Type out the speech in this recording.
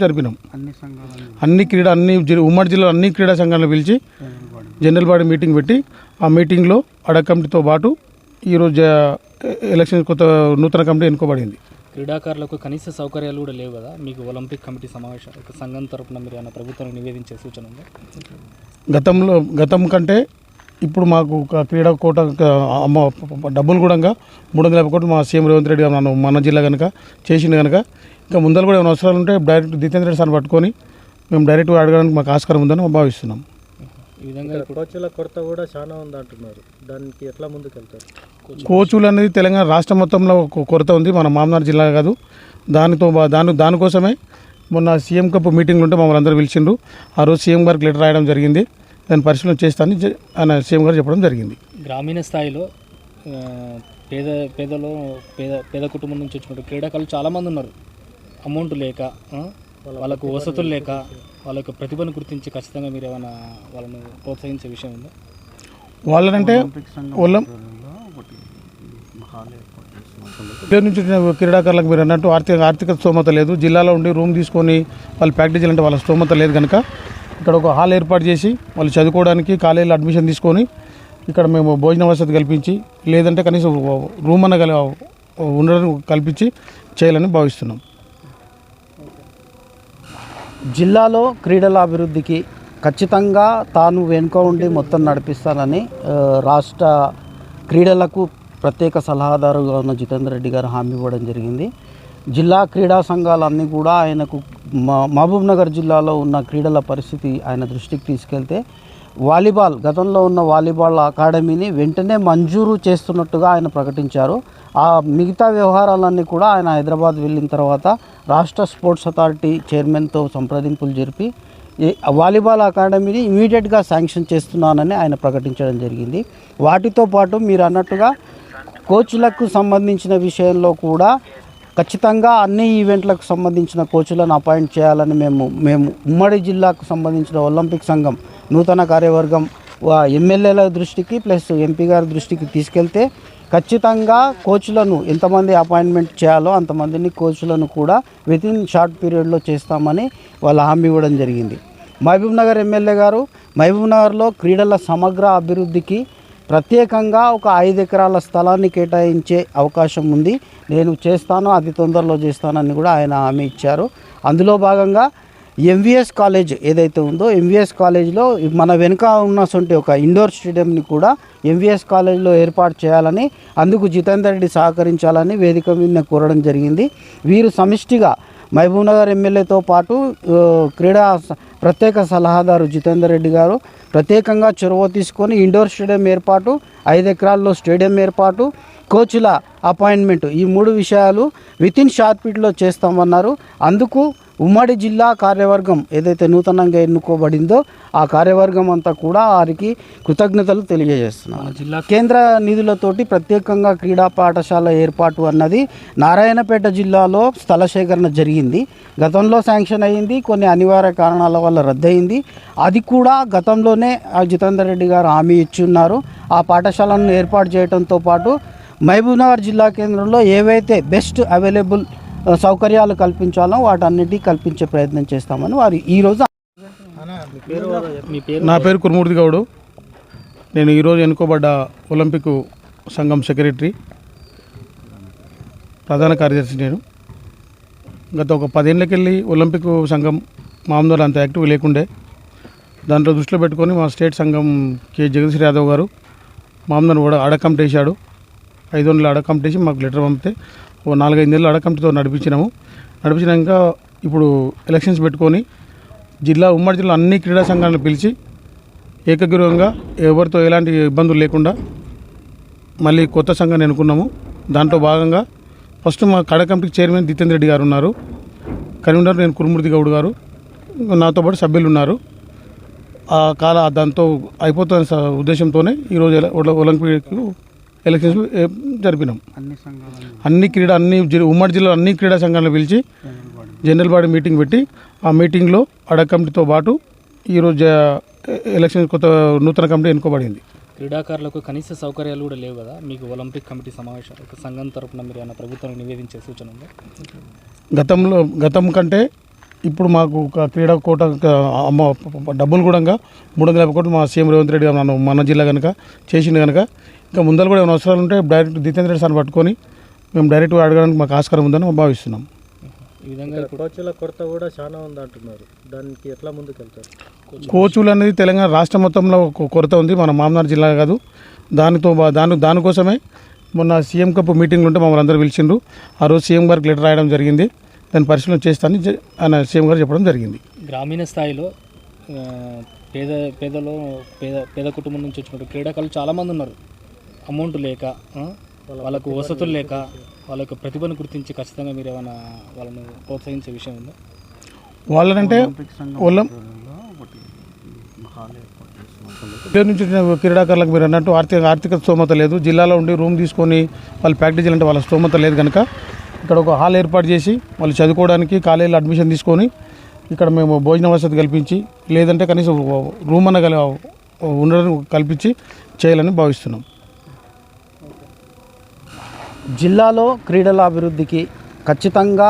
జరిపినాం. అన్ని క్రీడా అన్ని ఉమ్మడి జిల్లా అన్ని క్రీడా సంఘాలను పిలిచి జనరల్ బాడీ. మీటింగ్ పెట్టి ఆ మీటింగ్లో అడ కమిటీతో పాటు ఈరోజు ఎలక్షన్ కొత్త నూతన కమిటీ ఎన్నుకోబడింది. క్రీడాకారులకు కనీస సౌకర్యాలు కూడా లేవు కదా? మీకు ఒలింపిక్ కమిటీ సమావేశం ఒక సంఘం తరపున మీరు ఏమైనా ప్రభుత్వానికి నివేదించే సూచన ఉందా? గతంలో గతం కంటే ఇప్పుడు మాకు ఒక క్రీడా కోట డబ్బులు కూడా మూడు వందల యాభై కోట్లు మా సీఎం రేవంత్ రెడ్డి గారు మన మన జిల్లా కనుక చేసిండు కనుక ఇంకా ముందర కూడా ఏమైనా అవసరాలు ఉంటే డైరెక్ట్ జితేంద్ర రెడ్డి సార్ని పట్టుకొని మేము డైరెక్ట్గా అడగడానికి మాకు ఆస్కారం ఉందని భావిస్తున్నాం. ఈ విధంగా కోచ్ల కొరత కూడా చాలా ఉంది అంటున్నారు దానికి ఎట్లా ముందుకెళ్తారు? కోచులు అనేది తెలంగాణ రాష్ట్ర మొత్తంలో ఒక కొరత ఉంది. మన మామనార్ జిల్లా కాదు. దానితో బా- దాని దానికోసమే మొన్న సీఎం కప్ మీటింగ్లు ఉంటే మమ్మల్ని అందరూ పిలిచిండ్రు. ఆ రోజు సీఎం గారికి లెటర్ రాయడం జరిగింది. దాన్ని పరిశీలన చేస్తానని ఆయన సీఎం గారు చెప్పడం జరిగింది. గ్రామీణ స్థాయిలో పేద పేదలో పేద పేద కుటుంబం నుంచి వచ్చినట్టు క్రీడాకారులు చాలామంది ఉన్నారు. అమౌంట్ లేక వాళ్ళకు వసతులు లేక వాళ్ళ యొక్క ప్రతిభను గుర్తించి ఖచ్చితంగా మీరు ఏమైనా వాళ్ళను ప్రోత్సహించే విషయం ఉందా? వాళ్ళనంటే చేస్తున్నాం పేరు నుంచి వచ్చిన క్రీడాకారులకు మీరు అన్నట్టు ఆర్థిక ఆర్థిక స్తోమత లేదు. జిల్లాలో ఉండి రూమ్ తీసుకొని వాళ్ళు ప్రాక్టీస్ చేయాలంటే వాళ్ళ స్తోమత లేదు కనుక ఇక్కడ ఒక హాల్ ఏర్పాటు చేసి వాళ్ళు చదువుకోవడానికి కాలేజీలో అడ్మిషన్ తీసుకొని ఇక్కడ మేము భోజన వసతి కల్పించి లేదంటే కనీసం రూమ్ అన్న కల ఉండడం కల్పించి చేయాలని భావిస్తున్నాం. జిల్లాలో క్రీడల అభివృద్ధికి ఖచ్చితంగా తాను వెనుక ఉండి మొత్తం నడిపిస్తానని రాష్ట్ర క్రీడలకు ప్రత్యేక సలహాదారుగా ఉన్న జితేందర్ రెడ్డి గారు హామీ ఇవ్వడం జరిగింది. జిల్లా క్రీడా సంఘాలన్నీ కూడా ఆయనకు మహబూబ్ నగర్ జిల్లాలో ఉన్న క్రీడల పరిస్థితి ఆయన దృష్టికి తీసుకెళ్తే వాలీబాల్ గతంలో ఉన్న వాలీబాల్ అకాడమీని వెంటనే మంజూరు చేస్తున్నట్టుగా ఆయన ప్రకటించారు. ఆ మిగతా వ్యవహారాలన్నీ కూడా ఆయన హైదరాబాద్ వెళ్ళిన తర్వాత రాష్ట్ర స్పోర్ట్స్ అథారిటీ చైర్మన్తో సంప్రదింపులు జరిపి వాలీబాల్ అకాడమీని ఇమీడియట్గా శాంక్షన్ చేస్తున్నానని ఆయన ప్రకటించడం జరిగింది. వాటితో పాటు మీరు అన్నట్టుగా కోచ్లకు సంబంధించిన విషయంలో కూడా ఖచ్చితంగా అన్ని ఈవెంట్లకు సంబంధించిన కోచ్లను అపాయింట్ చేయాలని మేము మేము ఉమ్మడి జిల్లాకు సంబంధించిన ఒలింపిక్ సంఘం నూతన కార్యవర్గం ఎమ్మెల్యేల దృష్టికి ప్లస్ ఎంపీ గారి దృష్టికి తీసుకెళ్తే ఖచ్చితంగా కోచ్లను ఎంతమంది అపాయింట్మెంట్ చేయాలో అంతమందిని కోచ్లను కూడా విత్ ఇన్ షార్ట్ పీరియడ్లో చేస్తామని వాళ్ళు హామీ ఇవ్వడం జరిగింది. మహబూబ్ నగర్ ఎమ్మెల్యే గారు మహబూబ్ నగర్లో క్రీడల సమగ్ర అభివృద్ధికి ప్రత్యేకంగా ఒక ఐదు ఎకరాల స్థలాన్ని కేటాయించే అవకాశం ఉంది. నేను చేస్తాను అతి తొందరలో చేస్తానని కూడా ఆయన హామీ ఇచ్చారు. అందులో భాగంగా ఎంవిఎస్ కాలేజ్ ఏదైతే ఉందో ఎంవిఎస్ కాలేజ్లో మన వెనుక ఉన్నటువంటి ఒక ఇండోర్ స్టేడియంని కూడా ఎంవిఎస్ కాలేజ్లో ఏర్పాటు చేయాలని అందుకు జితేందర్ రెడ్డి సహకరించాలని వేదిక మీద కోరడం జరిగింది. వీరు సమిష్టిగా మహబూబ్నగర్ ఎమ్మెల్యేతో పాటు క్రీడా ప్రత్యేక సలహాదారు జితేందర్ రెడ్డి గారు ప్రత్యేకంగా చొరవ తీసుకొని ఇండోర్ స్టేడియం ఏర్పాటు ఐదు ఎకరాల్లో స్టేడియం ఏర్పాటు కోచ్ల అపాయింట్మెంట్ ఈ మూడు విషయాలు విత్ ఇన్ షార్ట్ పిట్లో చేస్తామన్నారు. అందుకు ఉమ్మడి జిల్లా కార్యవర్గం ఏదైతే నూతనంగా ఎన్నుకోబడిందో ఆ కార్యవర్గం అంతా కూడా వారికి కృతజ్ఞతలు తెలియజేస్తున్నాను జిల్లా కేంద్ర నిధులతోటి ప్రత్యేకంగా క్రీడా పాఠశాల ఏర్పాటు అన్నది నారాయణపేట జిల్లాలో స్థల సేకరణ జరిగింది. గతంలో శాంక్షన్ అయ్యింది కొన్ని అనివార్య కారణాల వల్ల రద్దయింది. అది కూడా గతంలోనే ఆ జితేందర్ రెడ్డి గారు హామీ ఇచ్చున్నారు. ఆ పాఠశాలను ఏర్పాటు చేయడంతో పాటు మహబూబ్నగర్ జిల్లా కేంద్రంలో ఏవైతే బెస్ట్ అవైలబుల్ సౌకర్యాలు కల్పించాలో వాటన్నిటి కల్పించే ప్రయత్నం చేస్తామని వారు ఈరోజు నా పేరు కురుమూర్తి గౌడు. నేను ఈరోజు ఎన్నుకోబడ్డ ఒలింపిక్ సంఘం సెక్రటరీ ప్రధాన కార్యదర్శి నేను. గత ఒక పదేళ్ళకెళ్ళి ఒలింపిక్ సంఘం మామూలు అంత యాక్టివ్ లేకుండే. దాంట్లో దృష్టిలో పెట్టుకొని మా స్టేట్ సంఘం కె జగదీశ్వర యాదవ్ గారు మామూలు కూడా ఐదు వందలు అడకంట మాకు లెటర్ పంపితే ఓ నాలుగైదు నెలలు అడకమిటితో నడిపించినాము. నడిపించినాక ఇప్పుడు ఎలక్షన్స్ పెట్టుకొని జిల్లా ఉమ్మడి జిల్లా అన్ని క్రీడా సంఘాలను పిలిచి ఏకగ్రీవంగా ఎవరితో ఎలాంటి ఇబ్బందులు లేకుండా మళ్ళీ కొత్త సంఘాన్ని ఎన్నుకున్నాము. దాంట్లో భాగంగా ఫస్ట్ మా కడ కమిటీ చైర్మన్ జితేంద్ర రెడ్డి గారు ఉన్నారు. కరీంనగర్ నేను కురుమూర్తి గౌడ్ గారు. నాతో పాటు సభ్యులు ఉన్నారు. ఆ కాల దాంతో అయిపోతున్న ఉద్దేశంతోనే ఈరోజు ఒలింపిక్ ఎలక్షన్స్ జరిపినాం. అన్ని క్రీడా అన్ని ఉమ్మడి జిల్లా అన్ని క్రీడా సంఘాలను పిలిచి జనరల్ బాడీ మీటింగ్ పెట్టి ఆ మీటింగ్లో అడ కమిటీతో పాటు ఈరోజు ఎలక్షన్ కొత్త నూతన కమిటీ ఎన్నుకోబడింది. క్రీడాకారులకు కనీస సౌకర్యాలు కూడా లేవు కదా? మీకు ఒలింపిక్ కమిటీ సమావేశాలకు సంఘం తరపున మీరు ఏమైనా ప్రభుత్వానికి నివేదించే సూచన ఉందా? గతంలో గతం కంటే ఇప్పుడు మాకు ఒక క్రీడా కోట అమ్మ డబ్బులు కూడా మూడు వందల యాభై కోట్లు మా సీఎం రేవంత్ రెడ్డి గారు నన్ను మన జిల్లా కనుక చేసిండు కనుక ఇంకా ముందర కూడా ఏమైనా అవసరాలు ఉంటే డైరెక్ట్ జితేంద్ర రెడ్డి సార్ని పట్టుకొని మేము డైరెక్ట్గా అడగడానికి మాకు ఆస్కారం ఉందని భావిస్తున్నాం. ఈ విధంగా కోచ్ల కొరత కూడా చాలా ఉంది అంటున్నారు దానికి ఎట్లా ముందుకెళ్తారు? కోచులు. అనేది తెలంగాణ రాష్ట్ర మొత్తంలో ఒక కొరత ఉంది. మన మామనార్ జిల్లా కాదు. దానితో దాని దానికోసమే మొన్న సీఎం కప్ మీటింగ్లు ఉంటే మమ్మల్ని అందరూ పిలిచిండ్రు. ఆ రోజు సీఎం గారికి లెటర్ రాయడం జరిగింది. దాన్ని పరిశీలన చేస్తానని ఆయన సీఎం గారు చెప్పడం జరిగింది. గ్రామీణ స్థాయిలో పేద పేదలో పేద పేద కుటుంబం నుంచి వచ్చినటువంటి క్రీడాకారులు చాలామంది ఉన్నారు. అమౌంట్ లేక వాళ్ళకు వసతులు లేక వాళ్ళ యొక్క ప్రతిభను గుర్తించి ఖచ్చితంగా మీరు ఏమైనా వాళ్ళని ప్రోత్సహించే విషయం ఉందా? వాళ్ళనంటే పేరు నుంచి వచ్చిన క్రీడాకారులకు మీరు అన్నట్టు ఆర్థిక ఆర్థిక స్తోమత లేదు. జిల్లాలో ఉండి రూమ్ తీసుకొని వాళ్ళు ప్రాక్టీస్ చేయాలంటే వాళ్ళ స్తోమత లేదు కనుక ఇక్కడ ఒక హాల్ ఏర్పాటు చేసి వాళ్ళు చదువుకోవడానికి కాలేజీలో అడ్మిషన్ తీసుకొని ఇక్కడ మేము భోజన వసతి కల్పించి లేదంటే కనీసం రూమ్ అన్న కల ఉండడం కల్పించి చేయాలని భావిస్తున్నాం. జిల్లాలో క్రీడల అభివృద్ధికి ఖచ్చితంగా